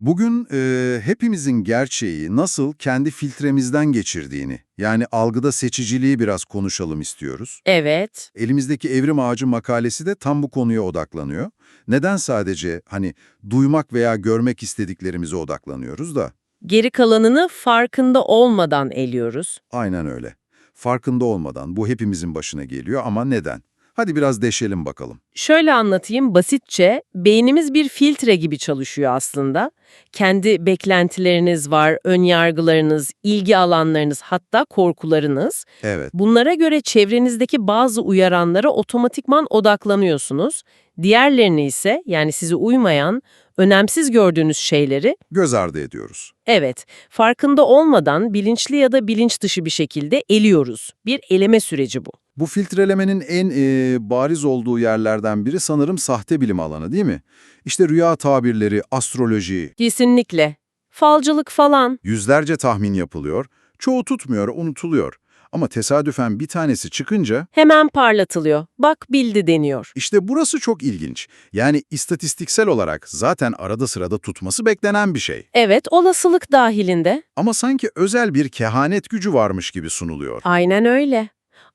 Bugün e, hepimizin gerçeği nasıl kendi filtremizden geçirdiğini, yani algıda seçiciliği biraz konuşalım istiyoruz. Evet. Elimizdeki Evrim Ağacı makalesi de tam bu konuya odaklanıyor. Neden sadece hani duymak veya görmek istediklerimize odaklanıyoruz da? Geri kalanını farkında olmadan eliyoruz. Aynen öyle. Farkında olmadan bu hepimizin başına geliyor ama neden? Hadi biraz deşelim bakalım. Şöyle anlatayım basitçe, beynimiz bir filtre gibi çalışıyor aslında. Kendi beklentileriniz var, önyargılarınız, ilgi alanlarınız, hatta korkularınız. Evet, Bunlara göre çevrenizdeki bazı uyaranlara otomatikman odaklanıyorsunuz. Diğerlerini ise yani sizi uymayan, önemsiz gördüğünüz şeyleri göz ardı ediyoruz. evet farkında olmadan bilinçli ya da bilinç dışı bir şekilde eliyoruz. Bir eleme süreci bu. Bu filtrelemenin en e, bariz olduğu yerlerden biri sanırım sahte bilim alanı değil mi? İşte rüya tabirleri, astroloji, Kesinlikle. Falcılık falan. yüzlerce tahmin yapılıyor, çoğu tutmuyor, unutuluyor. Ama tesadüfen bir tanesi çıkınca Hemen parlatılıyor. Bak bildi deniyor. işte burası çok ilginç. Yani istatistiksel olarak zaten arada sırada tutması beklenen bir şey. Evet, olasılık dahilinde. Ama sanki özel bir kehanet gücü varmış gibi sunuluyor. Aynen öyle.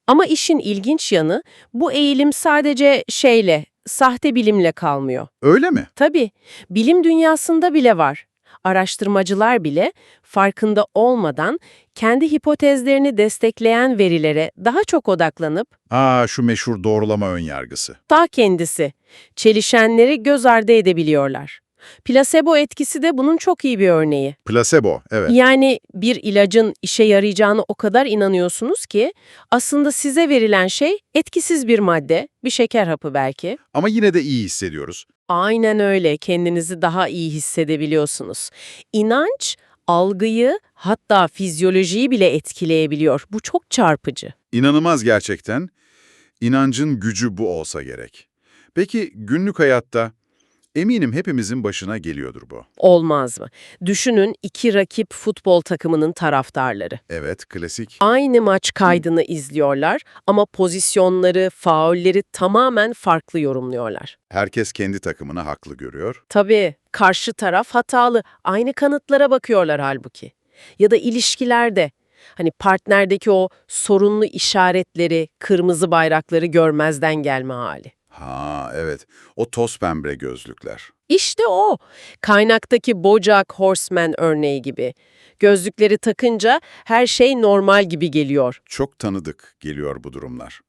Ama işin ilginç yanı bu eğilim sadece şeyle, sahte bilimle kalmıyor. Öyle mi? Tabii, bilim dünyasında bile var. Araştırmacılar bile farkında olmadan kendi hipotezlerini destekleyen verilere daha çok odaklanıp Aa şu meşhur doğrulama önyargısı. ta kendisi, çelişenleri göz ardı edebiliyorlar. Plasebo etkisi de bunun çok iyi bir örneği. Plasebo, evet. Yani bir ilacın işe yarayacağını o kadar inanıyorsunuz ki aslında size verilen şey etkisiz bir madde, bir şeker hapı belki. Ama yine de iyi hissediyoruz. Aynen öyle kendinizi daha iyi hissedebiliyorsunuz. İnanç algıyı hatta fizyolojiyi bile etkileyebiliyor. Bu çok çarpıcı. İnanılmaz gerçekten. İnancın gücü bu olsa gerek. Peki günlük hayatta eminim hepimizin başına geliyordur bu. Olmaz mı? Düşünün iki rakip futbol takımının taraftarları. Evet, klasik. Aynı maç kaydını izliyorlar ama pozisyonları, faulleri tamamen farklı yorumluyorlar. Herkes kendi takımını haklı görüyor. Tabii, karşı taraf hatalı. Aynı kanıtlara bakıyorlar halbuki. Ya da ilişkilerde. Hani partnerdeki o sorunlu işaretleri, kırmızı bayrakları görmezden gelme hali. Ha, evet. O toz pembe gözlükler. İşte o. Kaynaktaki Bojack Horseman örneği gibi. Gözlükleri takınca her şey normal gibi geliyor. Çok tanıdık geliyor bu durumlar.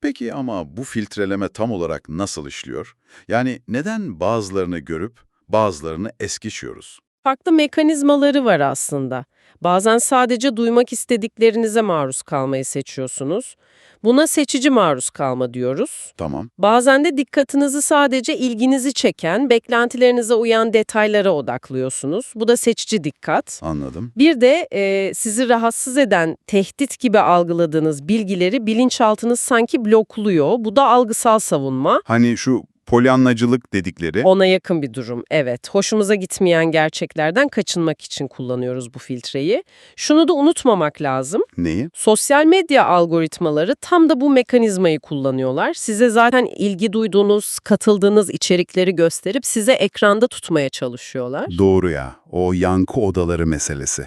Peki ama bu filtreleme tam olarak nasıl işliyor? Yani neden bazılarını görüp bazılarını es geçiyoruz? Farklı mekanizmaları var aslında. Bazen sadece duymak istediklerinize maruz kalmayı seçiyorsunuz. Buna seçici maruz kalma diyoruz. Tamam. Bazen de dikkatinizi sadece ilginizi çeken, beklentilerinize uyan detaylara odaklıyorsunuz. Bu da seçici dikkat. Anladım. Bir de e, sizi rahatsız eden, tehdit gibi algıladığınız bilgileri bilinçaltınız sanki blokluyor. Bu da algısal savunma. Hani şu polyanlacılık dedikleri... Ona yakın bir durum, evet. Hoşumuza gitmeyen gerçeklerden kaçınmak için kullanıyoruz bu filtreyi. Şunu da unutmamak lazım. Neyi? Sosyal medya algoritmaları tam da bu mekanizmayı kullanıyorlar. Size zaten ilgi duyduğunuz, katıldığınız içerikleri gösterip size ekranda tutmaya çalışıyorlar. Doğru ya, o yankı odaları meselesi.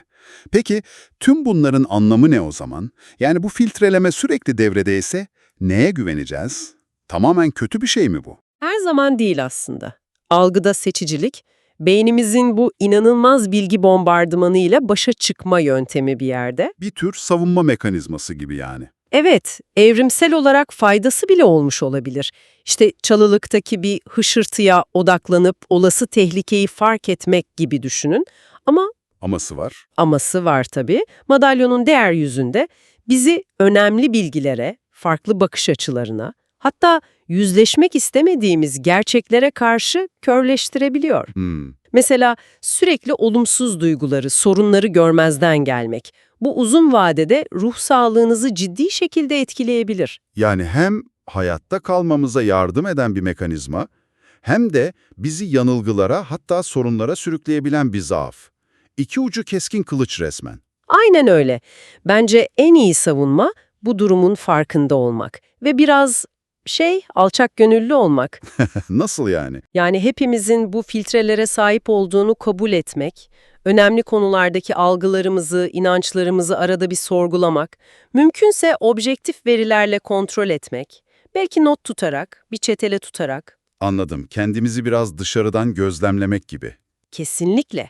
Peki tüm bunların anlamı ne o zaman? Yani bu filtreleme sürekli devredeyse neye güveneceğiz? Tamamen kötü bir şey mi bu? Her zaman değil aslında. Algıda seçicilik, beynimizin bu inanılmaz bilgi bombardımanıyla başa çıkma yöntemi bir yerde. Bir tür savunma mekanizması gibi yani. Evet, evrimsel olarak faydası bile olmuş olabilir. İşte çalılıktaki bir hışırtıya odaklanıp olası tehlikeyi fark etmek gibi düşünün. Ama Aması var. aması var tabii. Madalyonun diğer yüzünde bizi önemli bilgilere, farklı bakış açılarına, hatta yüzleşmek istemediğimiz gerçeklere karşı körleştirebiliyor. Hmm. Mesela sürekli olumsuz duyguları, sorunları görmezden gelmek. Bu uzun vadede ruh sağlığınızı ciddi şekilde etkileyebilir. Yani hem hayatta kalmamıza yardım eden bir mekanizma, hem de bizi yanılgılara hatta sorunlara sürükleyebilen bir zaaf. İki ucu keskin kılıç resmen. Aynen öyle. Bence en iyi savunma bu durumun farkında olmak ve biraz Şey, alçak gönüllü olmak. Nasıl yani? Yani hepimizin bu filtrelere sahip olduğunu kabul etmek, önemli konulardaki algılarımızı, inançlarımızı arada bir sorgulamak, mümkünse objektif verilerle kontrol etmek, belki not tutarak, bir çetele tutarak. Anladım. Kendimizi biraz dışarıdan gözlemlemek gibi. Kesinlikle.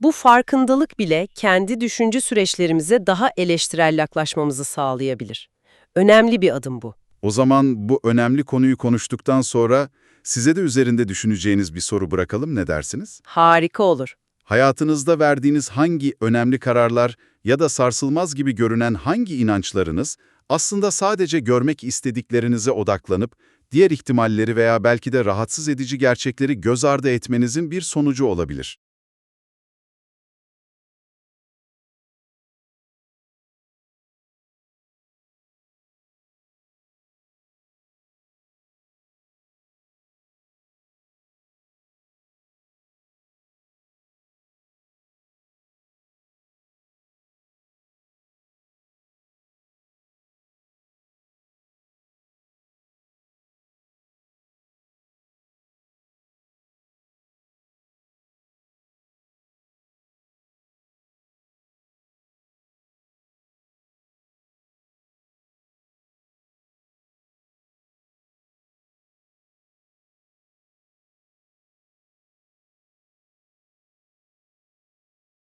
Bu farkındalık bile kendi düşünce süreçlerimize daha eleştirel yaklaşmamızı sağlayabilir. Önemli bir adım bu. O zaman bu önemli konuyu konuştuktan sonra size de üzerinde düşüneceğiniz bir soru bırakalım ne dersiniz? Harika olur. Hayatınızda verdiğiniz hangi önemli kararlar ya da sarsılmaz gibi görünen hangi inançlarınız aslında sadece görmek istediklerinize odaklanıp diğer ihtimalleri veya belki de rahatsız edici gerçekleri göz ardı etmenizin bir sonucu olabilir?